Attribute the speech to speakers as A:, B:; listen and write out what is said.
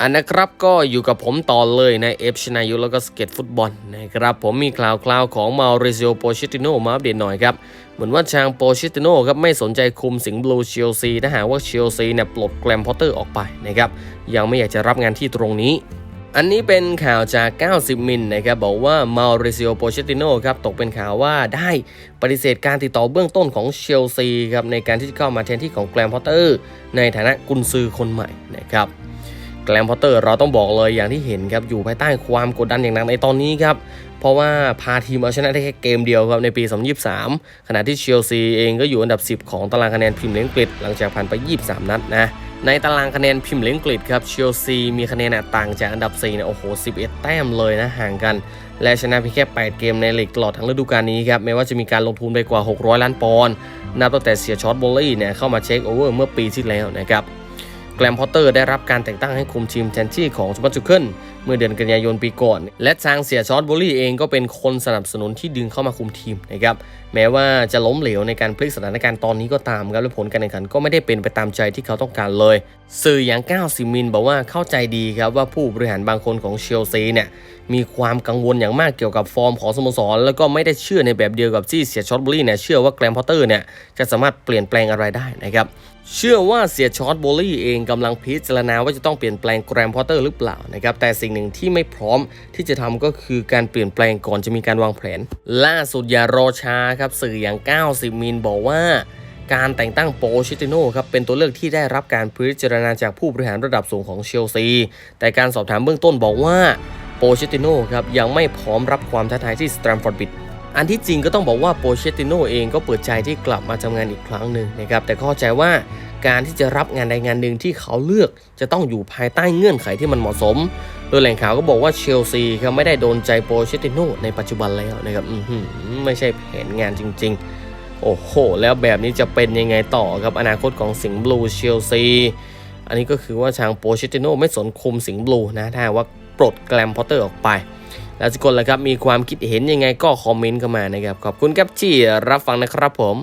A: อันนะครับก็อยู่กับผมต่อเลยในเอฟชนายุแล้วก็สเก็ตฟุตบอลนะครับผมมีข่าวคราวของมาริซิโอโปชิติโนมาอัปเดตหน่อยครับ เหมือนว่าชางโปชิติโนครับไม่สนใจคุมสิงห์บลูเชลซีถ้าหากว่าเชลซีเนี่ยปลดแกรมพอตเตอร์ออกไปนะครับยังไม่อยากจะรับงานที่ตรงนี้ อันนี้เป็นข่าวจาก 90 มิลนะครับบอกว่ามาริซิโอโปเชติโนครับตกเป็นข่าวว่าได้ปฏิเสธการติดต่อเบื้องต้นของเชลซีครับในการที่จะเข้ามาแทนที่ของแกรมพอตเตอร์ในฐานะกุนซือคนใหม่นะครับ แกรมพอตเตอร์เราต้องบอกเลยอย่างที่เห็นครับอยู่ภายใต้ความกดดันอย่างหนักในตอนนี้ครับเพราะว่าพาทีมเอาชนะได้แค่เกมเดียวครับในปี 2023 ขณะที่เชลซีเองก็อยู่อันดับ 10 ของตารางคะแนนพรีเมียร์ลีกอังกฤษหลังจากผ่านไป 23 นัดนะในตารางคะแนนพรีเมียร์ลีกอังกฤษครับเชลซีมีคะแนนต่างจากอันดับ4เนี่ยโอ้โห 11 แต้มเลยนะห่างกัน และชนะเพียงแค่ 8 เกมในลีกตลอดทั้งฤดูกาลนี้ครับแม้ว่าจะมีการลงทุนไปกว่า 600 ล้านปอนด์นับตั้งแต่เสียช็อตโบลลี่เนี่ยเข้ามาเช็คโอเวอร์เมื่อปีที่แล้วนะครับ แกรมพอตเตอร์ได้รับการแต่งตั้งให้คุมทีมแทนที่ของจูบัตจุเคิล มื่อเดือนกันยายนปีก่อน และทางเสียชอตบุลี่เองก็เป็นคนสนับสนุนที่ดึงเข้ามาคุมทีมนะครับแม้ว่าจะล้มเหลวในการพลิกสถานการณ์ตอนนี้ก็ตามครับและผลการแข่งขันก็ไม่ได้เป็นไปตามใจที่เขาต้องการเลย สื่ออย่าง90มินบอกว่าเข้าใจดีครับว่าผู้บริหารบางคนของเชลซีเนี่ยมีความกังวลอย่างมากเกี่ยวกับฟอร์มของสโมสร แล้วก็ไม่ได้เชื่อในแบบเดียวกับที่เสียช็อตบุลี่เนี่ยเชื่อว่าแกรมพอตเตอร์เนี่ยจะสามารถเปลี่ยนแปลงอะไรได้นะครับเชื่อว่าเสียช็อตโบลี่เองกำลังพิจารณาว่าจะต้องเปลี่ยนแปลงแกรมพอตเตอร์หรือเปล่านะครับแต่สิ่งนึ่งที่ไม่พร้อมที่จะทำก็คือการเปลี่ยนแปลงก่อนจะมีการวางแผน ล่าสุดอย่ารอช้าครับสื่ออย่าง 90 มิลบอกว่าการแต่งตั้งโปชิติโน่ครับเป็นตัวเลือกที่ได้รับการพิจารณาจากผู้บริหารระดับสูงของเชลซี แต่การสอบถามเบื้องต้นบอกว่าโปชิติโน่ครับยังไม่พร้อมรับความท้าทายที่สแตมฟอร์ดบิดอันที่จริงก็ต้องบอกว่าโปเชติโนเองก็เปิดใจที่กลับมาทำงานอีกครั้งหนึ่งนะครับแต่เข้าใจว่า การที่จะรับงานใดงานหนึ่งที่เขาเลือกจะต้องอยู่ภายใต้เงื่อนไขที่มันเหมาะสม โดยแหล่งข่าวก็บอกว่าเชลซีเขาไม่ได้โดนใจโปเชติโนในปัจจุบันแล้วนะครับไม่ใช่แผนงานจริง ๆ โอ้โห แล้วแบบนี้จะเป็นยังไงต่อครับอนาคตของสิงห์บลูเชลซี อันนี้ก็คือว่าทางโปเชติโนไม่สนคุมสิงห์บลูนะถ้าว่าปลดแกรมพอตเตอร์ออกไปแล้วทุกคนล่ะครับ มีความคิดเห็นยังไงก็คอมเมนต์เข้ามานะครับ ขอบคุณครับที่รับฟังนะครับผม